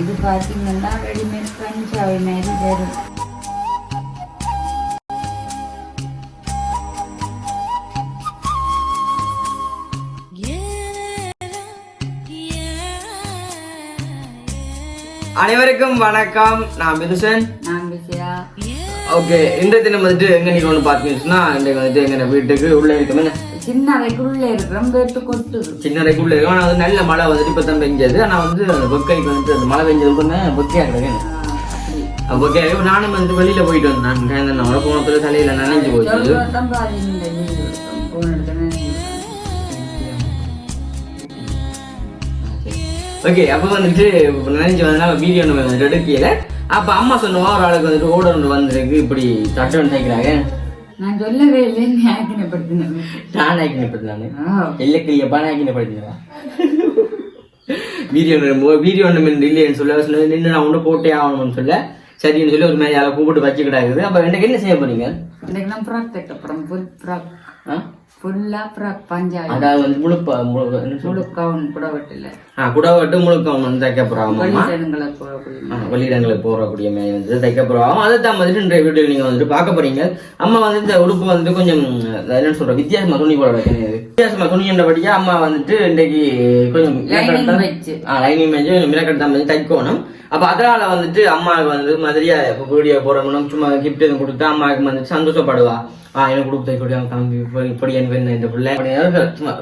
இது பார்த்தீங்கன்னா ரெடிமேட் பஞ்சாபி மாதிரி வரும். அனைவருக்கும் வணக்கம். நான் பிஸியா ஓகே இந்த தினம் வந்துட்டு எங்க நீங்க ஒன்று பார்த்தீங்கன்னா இன்றைக்கு வந்துட்டு எங்க வீட்டுக்கு உள்ள இருக்குமே. சின்ன அறைக்குள்ள இருக்கிறோம் கொட்டுது சின்ன அறைக்குள்ள இருக்கும். ஆனால் வந்து நல்ல மழை வந்துட்டு இப்போ தான் பெஞ்சது. ஆனால் வந்து அந்த வெக்கைக்கு வந்துட்டு அந்த மழை பெஞ்சது கொஞ்சம் வெக்கையாக அப்படி வெக்கையாக இருக்கு. நானும் வந்து வெளியில போயிட்டு வந்தேன். நான் நம்மளோட போனத்துல தலையில நனைஞ்சு போச்சு. ஓகே அப்போ வந்துட்டு நினைஞ்சு வந்தனால வீடியோ நம்ம எடுக்கல அப்போ அம்மா சொன்னவா ஒரு ஆளுக்கு வந்துட்டு ஓட ஒன்று வந்திருக்கு. இப்படி தட்டு ஒன்று தைக்கிறாங்க நான் சொல்லவே இல்லை ஞாபகப்படுத்தினேன் நான் ஆக்கினப்பட்டு நான் ஆ, எல்லைக்கிளியப்பா நான் ஆக்கினப்படுத்தினவா. வீடியோ வீடியோ ஒன்று இல்லைன்னு சொல்ல சொல்ல நின்று நான் ஒன்று போட்டே ஆகணும்னு சொல்ல. சரின்னு சொல்லி ஒரு மாதிரி யாரை கூப்பிட்டு வச்சுக்கிட்டாக்குது அப்போ எனக்கு என்ன செய்ய போறீங்க? இன்னைக்கு நான் ஃப்ராக் தைக்க போறோம் ஃபுல் ஃப்ராக் ஆ? ஃபுல்லா ஃப்ராக் பஞ்சாபி அதாவது வந்து முழு? முழு கவுன் ஆ குடவட்டு வந்து தைக்க போகக்கூடிய வெளியிடங்களுக்கு போகக்கூடிய மாதிரி வந்து தைக்க போகிறோம் அதை தான் வந்துட்டு இன்றைய வீடியோ நீங்கள் வந்துட்டு பார்க்க போறீங்க. அம்மா வந்து இந்த உடுப்பு வந்துட்டு கொஞ்சம் என்ன சொல்ற வித்தியாசமா துணி போட வைக்கணும். வித்தியாசமா துணின்றபடியா அம்மா வந்துட்டு இன்றைக்கு கொஞ்சம் லைனிங் மினக்கட்டு தான். வந்து தைக்கணும். அப்போ அதனால வந்துட்டு அம்மாவுக்கு வந்து மாதிரியா இப்போ வீடியோ போகிறோம்னா சும்மா கிஃப்ட் எதுவும் கொடுத்தா அம்மாவுக்கு வந்துட்டு சந்தோஷப்படுவா. ஆ எனக்கு கொடுத்து தைக்கூடிய தம்பி இப்படி இப்படி பெண் இந்த பிள்ளை சும்மா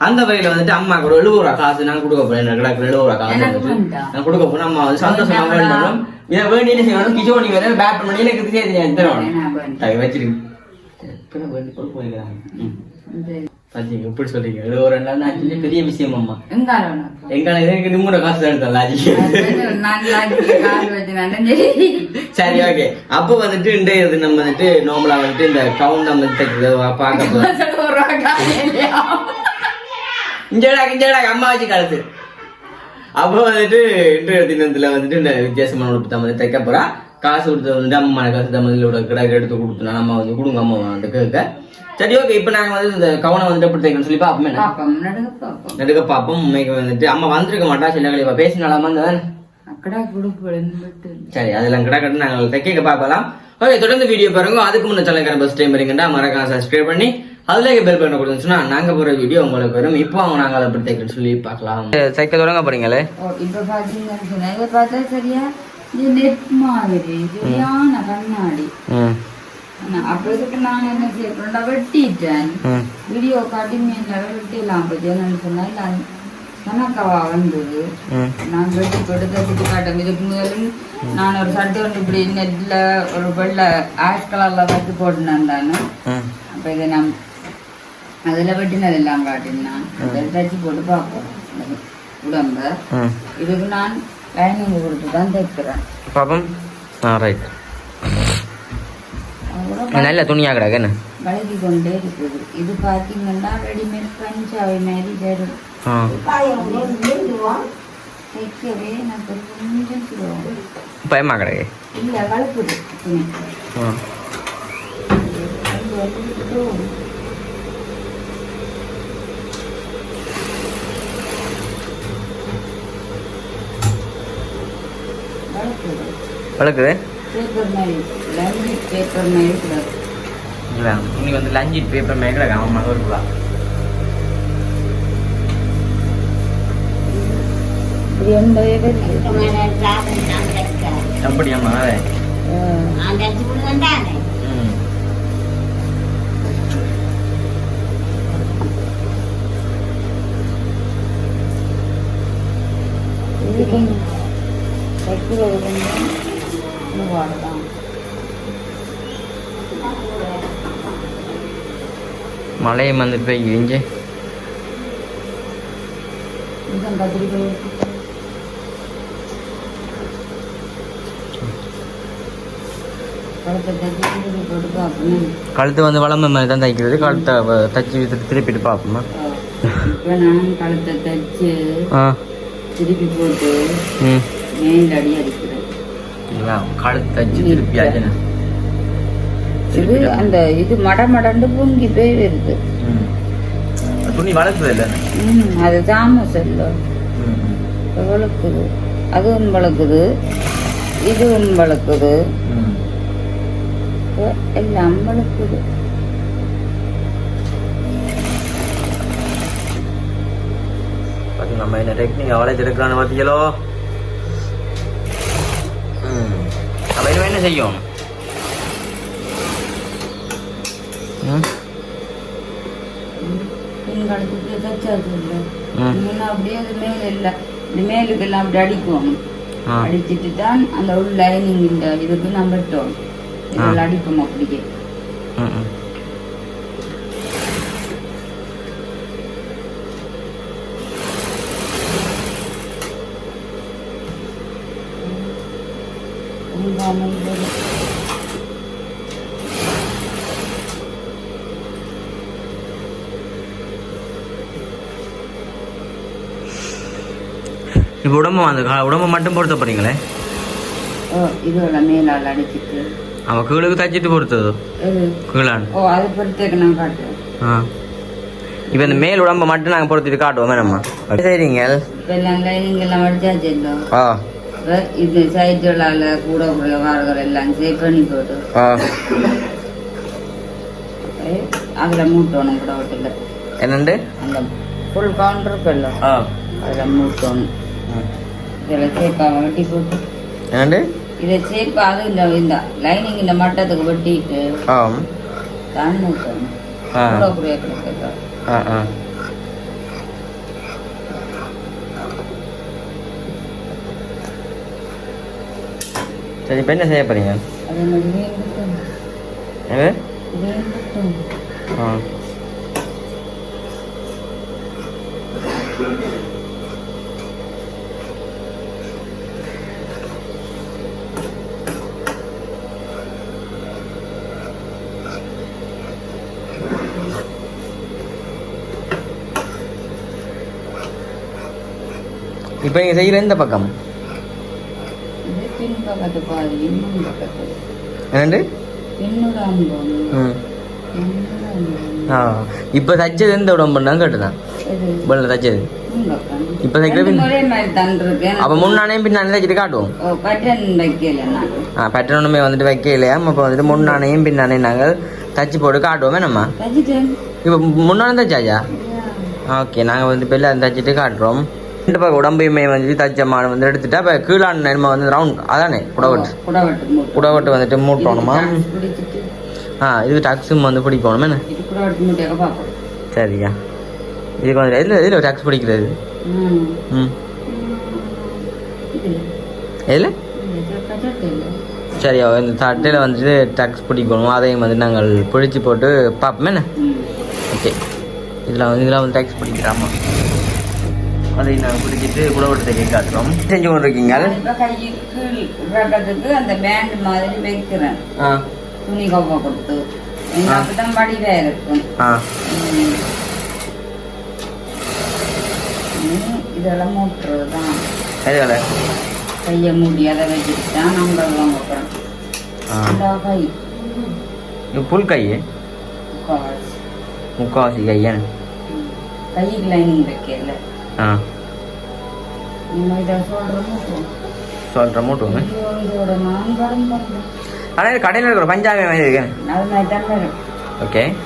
அந்த வகையில் வந்துட்டு அம்மா கூட எழுபது காசு நான் கொடுக்க போறேன் கிடக்கு எழுபது காசு. நான் கொடுக்க போனா அம்மா வந்து சந்தோஷமா இதை வேண்டி என்ன செய்யணும் கிச்சோனி வேற பேட் பண்ணி எனக்கு இது செய்து தருவாங்க வச்சிருக்கு சொல்றீங்க. ஒரு நாள் பெரிய விஷயம் அம்மா. எங்க எனக்கு நிம்மட காசு தான் நடந்து சரி ஓகே அப்போ வந்துட்டு இன்றைய இது நம்ம வந்துட்டு நார்மலா வந்துட்டு இந்த கவுண்ட் நம்ம பார்க்க போறோம். இஞ்சடா இஞ்சடா அம்மா வச்சு கழுத்து அப்போ வந்துட்டு இன்றைய தினத்துல வந்துட்டு இந்த வித்தியாசமான உடுப்பு தான் வந்து தைக்க போறா. காசு கொடுத்தது வந்துட்டு அம்மா காசு தமிழோட கிடாக்கு எடுத்து கொடுத்தோம் நம்ம வந்து கொடுங்க அம்மா வந்து கேட்க. சரி ஓகே இப்போ நாங்க வந்து இந்த கவனம் வந்துட்டு எப்படி தைக்கணும்னு சொல்லி பார்ப்போமே பாப்போம் நடுங்க பாப்போம் நடுக்க பார்ப்போம் உண்மைக்கு வந்துட்டு அம்மா வந்திருக்க மாட்டா சில கழிப்பா பேசினாலாமா இருந்தவன் அக்கடா குடுப்பு விட்டு சரி அதெல்லாம் கிடா கட்டு நாங்கள் தைக்க பார்க்கலாம். ஓகே தொடர்ந்து வீடியோ பாருங்க. அதுக்கு முன்ன சேனல் பஸ் டைம் இருக்கின்றா மறக்காம சப்ஸ்கிரைப் பண்ணி அதுல பெல் பண்ண கொடுத்துச்சுன்னா நாங்க போற வீடியோ உங்களுக்கு வரும். இப்போ அவங்க நாங்கள் அதை எப்படி தைக்கணும்னு சொல்லி பார்க்கலாம். தைக்க தொடங்க போறீங்களே? இப்ப பாத்தீங்கன்னு சொன்னா இதை பார்த்தா சரியா இது நெட் மாதிரி சரியான கண்ணாடி. ஆனா, அப்ப இதுக்கு நான் என்ன செய்யறேன் வெட்டிட்டேன் வீடியோ காட்டி வெட்டிடலாம் பத்தியான்னு சொன்னால் நான் கணக்கவா வந்தது நான் வெட்டி போட்டு தட்டிட்டு காட்டேன் இதுக்கு முதல்ல நான் ஒரு சட்டை ஒன்று இப்படி நெட்ல ஒரு வெள்ளை ஆஷ் கலர்ல வச்சு போட்டுனேன் தானே அப்ப இதை நான் அதுல வெட்டினதெல்லாம் காட்டினான் அதை தச்சு போட்டு பார்ப்போம் உடம்ப இதுக்கு நான் லைனிங் கொடுத்து தான் தைக்கிறேன் பாப்பம் ரைட் நல்ல துணியா கிடக்கு என்ன வழங்கி கொண்டே இருக்குது. இது பார்த்தீங்கன்னா ரெடிமேட் பஞ்சாபி மாதிரி வரும். ஆ. தைக்கவே எனக்கு கொஞ்சம் சுலபம் பயமா கிடக்கு. இல்லை வளர்க்குது துணி ஆ. அது வளர்க்குது. பேப்பர் மாதிரி லம்பி பேப்பர் இல்லை துணி வந்து லஞ்சி பேப்பர் மேலே கிடக்கு அவன் மகன் இருக்குதா அப்படியாம்மா அதை ம் இது கொஞ்சம் தைக்கிறது கொஞ்சம் இதுவாக தான் மழையும் வந்துட்டு போய் இருக்கு. கழுத்தை வந்து வளம்ப மாதிரி தான் தைக்கிறது. கழுத்தை தச்சு திருப்பி- திருப்பிட்டு பார்ப்போமா? இப்போ நான் கழுத்தை தைச்சு ஆ. திருப்பி போட்டு ம். மேல் அடி அடிக்கிறேன். கழுத்து தச்சு திருப்பி ஆச்சுண்ணா இது அந்த இது மட மடண்டு பொங்கி போய் வருது. துணி வளர்க்குது அது தாமஸ் இல்லை வளர்க்குது. அதுவும் வளர்க்குது. இதுவும் வளர்க்குது. எல்லாம் வளர்க்குது. நம்ம என்ன டெக்னிக் வளைச்சிருக்கிறான்னு பார்த்தீங்களோ இன்னும் என்ன செய்யும்? பின்காலத்துக்கு தச்சாது இல்லை ம். முன்ன அப்படியே அது மேலே இல்லை. இது மேலுக்கெல்லாம் அப்படி அடிக்கணும். அடிச்சிட்டு தான் அந்த உள் லைனிங் இந்த இதுக்கு நம்ம வெட்டணும் இதில் அடிப்போம் அப்படியே ம் ம் உள்காமல் வரும். இப்போ உடம்பு அந்த உடம்பு மட்டும் பொறுத்த போறீங்களே? ஓ இதுல மேலால் அடிச்சிட்டு. அவன் கீழுக்கு தச்சிட்டு பொறுத்தது? கீழான். ஓ அது பொறுத்தேக்கு நான் காட்டுறேன். ஆ. இப்போ இந்த மேல் உடம்பை மட்டும் நாங்கள் பொறுத்திட்டு காட்டுவோமே நம்ம. சரிங்க இப்போ லைனிங் எல்லாம் அடிச்சாச்சு ஆ. இப்ப இது சைடுகளால் கூட கூட வார்கள் எல்லாம் சேவ் பண்ணி போட்டு. ஆ. அதில் மூட்டணும் கூட வீட்டில் என்னண்டு? அந்த ஃபுல் கவுண்டர் இருக்குல்ல. அதில் மூட்டணும். இதில் வெட்டி போட்டு. இதை சேப்பா அது இந்த இந்த லைனிங் இந்த மட்டத்துக்கு வெட்டிட்டு ஆ தான் மூட்டணும் ஆ. கூட கூட கொடுக்குறோம் ஆ ஆ. சரி இப்போ என்ன செய்ய போறீங்க. ஆ. இப்போ நீங்கள் செய்கிற எந்த பக்கம்? என்னண்டு ஆ இப்போ தச்சது எந்த உடம்பு தான் கேட்டுதான் இப்போ தச்சது. இப்ப தைக்கிற ரெண்டு பின்- ஒரே மாதிரி தந்திருக்கேன். அப்போ முன்னானே பின்னானே தச்சிட்டு காட்டுவோம். ஆ பேட்டர்னுமே வந்துட்டு வைக்கலையா இப்போ வந்துட்டு முன்னானையும் பின்னானே நாங்கள் தச்சு போட்டு காட்டுவோமே. நம்ம. இப்போ முன்னானே தச்சாச்சா. ஓகே நாங்கள் வந்து இப்போ எல்லாம் தச்சுட்டு காட்டுறோம். ரெண்டு பக்கம் உடம்பையுமே வந்து தச்ச மாடு வந்து எடுத்துட்டா இப்போ கீழான நம்ம வந்து ரவுண்ட் அதானே? குடவட்டு. குடவட்டு வந்துட்டு மூட்டணுமா? ஆ இது டக்ஸும் வந்து பிடிக்கணுமே என்ன. சரியா. இதுக்கு வந்து எதில் எதில் டக்ஸ் பிடிக்கிறது? ம். எதில். சரியா இந்த தட்டையில் வந்துட்டு டக்ஸ் பிடிக்கணும். அதையும் வந்து நாங்கள் பிடிச்சி போட்டு பார்ப்போமே என்ன. ஓகே. இதில் வந்து இதில் வந்து டேக்ஸ் பிடிக்கிறாமா? அதை நாங்கள் பிடிச்சிட்டு குடவட்டத்தை காட்டுறோம் செஞ்சு கொண்டு இருக்கீங்க நான் கைக்கு கீழ் ரகத்துக்கு அந்த பேண்ட் மாதிரி வைக்கிறேன். துணி கவ்வ கொடுத்து. அப்பதான் வடிவா இருக்கும் இதெல்லாம் மூட்டுறது தான் கையை மூடி அதை வச்சுட்டு தான் நம்ம வாங்க போகிறோம் ஆ. இந்த கை. புல் கை. முக்காவாசி கையன். கைக்கு லைனிங் வைக்கல. சொல்கிற ஆனால் இது கடையில் இருக்கிற பஞ்சாபி மாதிரி இருக்கு. இருக்கு. ஓகே.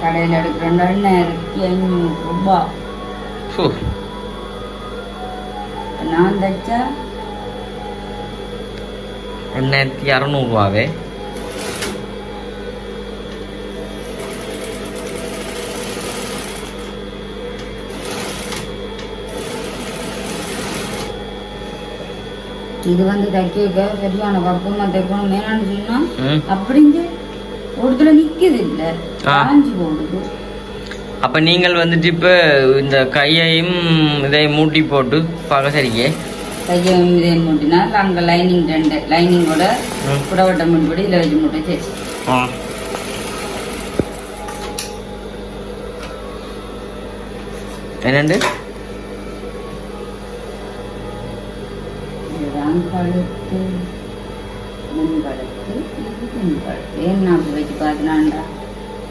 கடையில் எடுக்கிற ஐநூறு ரூபாய் ஃபூ. நான் தைச்சா ரெண்டாயிரத்தி அறநூறுவாவே. இது வந்து தைக்க சரியான பக்குவமா தைக்கணும் வேணாம்னு சொன்னா ம். அப்படிங்க ஒருத்தர நிக்குது இல்ல. காஞ்சி போடுது அப்போ நீங்கள் வந்துட்டு இப்போ இந்த கையையும் இதையும் மூட்டி போட்டு பார்க்க சரியே கையை இதே மூட்டினா அங்க லைனிங் ரெண்டு. லைனிங்கோட ம். புடவட்டை முன்படி இதில் வச்சு மூட்டை சரி என்னண்டு? இதுதான் கழுத்து முன் கழுத்து இது பின் கழுத்து என்ன அப்படி வச்சு பார்த்தினாண்டா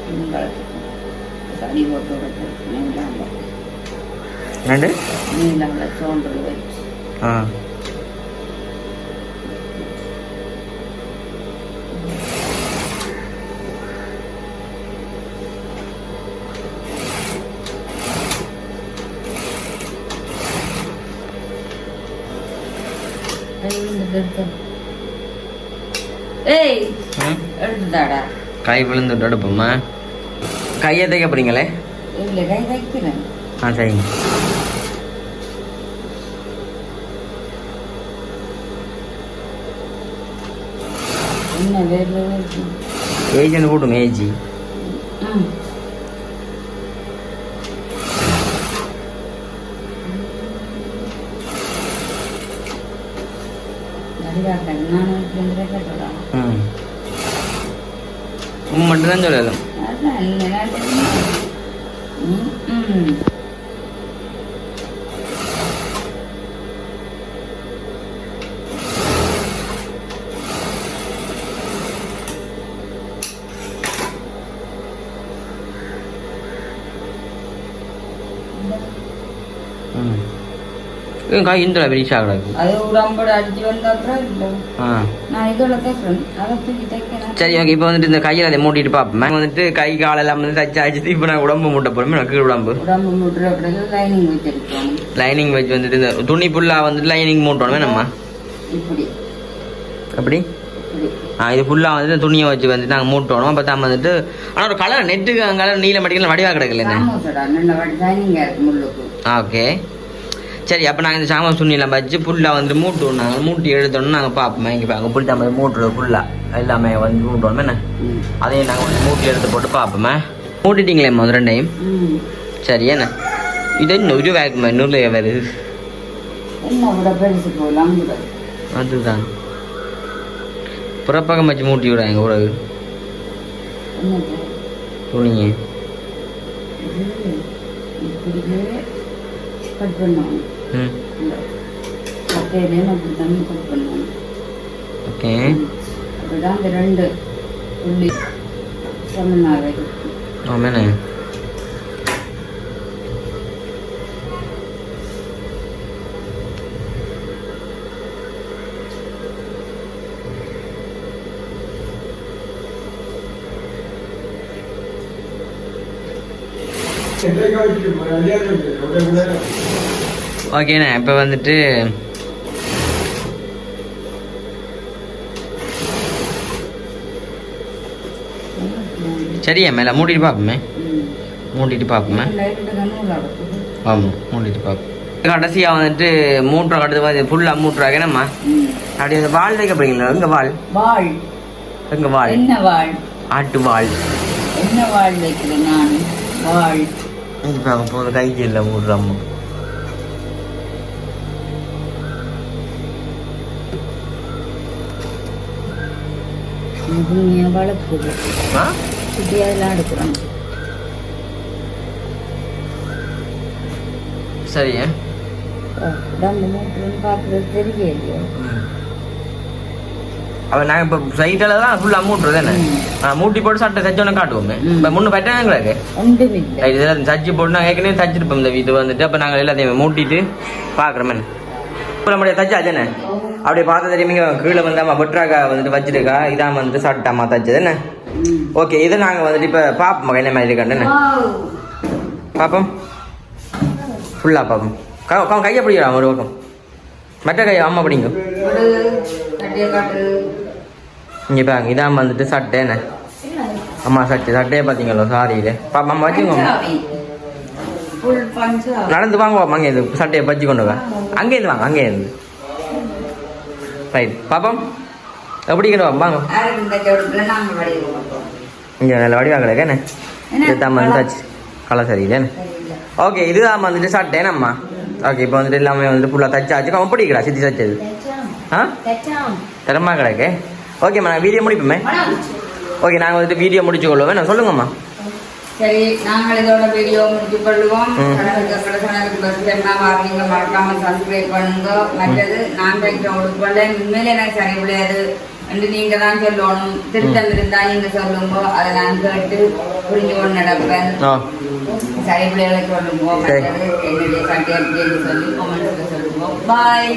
பின் கழுத்து இதை அடி போட்டு விடுறது நீளாக ரெண்டு நீளாக தோன்றது வச்சு ஆ கை விழுந்து எடுப்போம்மா கையை தைக்க போறீங்களே? ஆ சரிங்க. ஏஜென்ட் கூட்டுங்க ஏஜி. ம் நல்லா கண்ணான கேட்டதா ம் உன் மட்டும்தான் சொல்லலாம் அதான் இல்லைனா ம் ம் ம் இது கை இந்த பெரிய கிடக்கு அது ஐம்பது அடிச்சு வந்த அப்புறம் இல்லை நான் இதோட தைக்கிறேன் அதை தூக்கி தைக்கிறேன் சரி ஓகே இப்போ வந்துட்டு இந்த கையில் அதை மூட்டிட்டு பார்ப்போம் வந்துட்டு கை காலெல்லாம் வந்து தச்சு அடிச்சு இப்போ நான் உடம்பு மூட்ட போகிறோம் எனக்கு உடம்பு உடம்பு முட்டுற பிறகு லைனிங் வச்சிருக்கோம் லைனிங் வச்சு வந்துட்டு இந்த துணி ஃபுல்லாக வந்துட்டு லைனிங் மூட்டணும் நம்ம இப்படி அப்படி இது ஃபுல்லாக வந்துட்டு துணியை வச்சு வந்து நாங்கள் மூட்டணும் அப்போ தான் வந்துட்டு ஆனால் ஒரு கலர் நெட்டுக்கு கலர் நீல மடிக்கலாம் வடிவாக கிடக்கல என்ன ஓகே சரி அப்போ நாங்கள் இந்த சாமான் துணியெல்லாம் வச்சு ஃபுல்லாக வந்து மூட்டுவோம் நாங்கள் மூட்டி எடுத்தோன்னு நாங்கள் பார்ப்போம். இங்கே பாருங்க புல் நம்ம மூட்டுறது ஃபுல்லாக எல்லாமே வந்து மூட்டணும் என்ன? அதையும் நாங்கள் வந்து மூட்டி எடுத்து போட்டு பார்ப்போமே மூட்டிட்டீங்களே முதல் ரெண்டையும்? சரி என்ன? இது ஒரு வேக்குமே நூறு வருது கூட அதுதான். புறப்பக்கம் வச்சு மூட்டி விடாங்க உறவு என்னது? துணியை இது இப்படியே கட் பண்ணுவாங்க ம். இந்த கட்டையிலே அப்படி தண்ணி கட் பண்ணுவாங்க ஓகே. அப்படிதான் இந்த ரெண்டு சமனாக இருக்கு. ஆமாண்ணே. ஓகேண்ணே இப்போ வந்துட்டு சரியா மேலே மூடிட்டு பார்ப்போமே மூடிட்டு பார்ப்போமே ஆமாம் மூடிட்டு பார்ப்போம் கடைசியாக வந்துட்டு மூட்டுற கடுத்து ஃபுல்லாக மூட்டுறாங்க என்னம்மா? அப்படி அந்த வால் வைக்க போறீங்களா எங்க வால்? வாழ் எங்க வால்? என்ன வாழ் ஆட்டு வால். என்ன வாழ் வைக்கிறேன் நான்? இங்க பாருங்க போது கைக்கு இல்லை மூடுறாம துணியை வளர்க்குது சுற்றி அதெல்லாம் எடுக்கிறோம் சரி உடம்பு மூட்டுன்னு பார்க்குறது தெரியலையோ அவன் நாங்கள் இப்போ சைட்டில் தான் ஃபுல்லாக மூட்டுறது என்ன மூட்டி போட்டு சட்டை தச்சோன்னே காட்டுவோமே. இப்போ முன்ன இல்லை இதெல்லாம் தச்சு போட்டு நாங்கள் ஏற்கனவே தச்சிருப்போம் இந்த வீட்டு வந்துட்டு அப்போ நாங்கள் எல்லாத்தையும் மூட்டிட்டு பார்க்குறோமே இப்போ நம்மளுடைய தச்சாச்சு என்ன? அப்படியே பார்த்து தெரியுமீங்க கீழே வந்தாமா அம்மா வந்துட்டு வச்சிருக்கா. இதான் வந்து சாப்பிட்டாமா தச்சு என்ன? ஓகே இதை நாங்கள் வந்துட்டு இப்போ பார்ப்போம் என்ன மாதிரி இருக்கான்னு என்ன? பார்ப்போம் ஃபுல்லாக பார்ப்போம் க- கையை பிடிக்கலாம் ஒரு பக்கம். மற்ற கை அம்மா பிடிங்க. இங்கே பாருங்க இதான் வந்துட்டு சட்டை என்ன? அம்மா சட்டை சட்டையே பார்த்தீங்களோ சாரியில். பாப்பா அம்மா வச்சுக்கோங்க. நடந்து வாங்க வாங்க அங்கே இது சட்டையை பச்சு கொண்டு வா. அங்கேருந்து வாங்க அங்கேருந்து ரைட் பாப்போம். எப்படி கிட்ட வாங்க. இங்கே நல்ல வடிவாக என்ன? என்ன? இதுதான் வந்துச்சு. கலர் சரியில்லை என்ன? சரியில்லை. ஓகே இதுதான் வந்துட்டு சட்டை என்னம்மா ஓகே இப்போ வந்துட்டு எல்லாமே வந்துட்டு ஃபுல்லாக தச்சாச்சு. அவன் பிடிக்கிறா சித்தி தச்சது ஆ? திறமா கிடக்கு. ஓகேம்மா நான் வீடியோ முடிப்போமே? ஓகே நாங்கள் வந்துட்டு வீடியோ முடிச்சு கொள்வோமே நான் சொல்லுங்கம்மா? சரி நாங்கள் இதோட வீடியோ முடிச்சு கொள்வோம். மறக்காம சப்ஸ்கிரைப் பண்ணுங்க. மற்றது நான் தைக்கிற உடுப்புல உண்மையிலே எனக்கு சரி விளையாது என்று நீங்க தான் சொல்லணும். திருத்தம் இருந்தா நீங்க சொல்லுங்க. அதை நான் கேட்டு புரிஞ்சு கொண்டு நடப்பேன் சரி பிள்ளைகளை சொல்லுங்க. மற்றது என்னுடைய அப்படின்னு சொல்லி கமெண்ட்ஸ்ல சொல்லுங்க. பாய்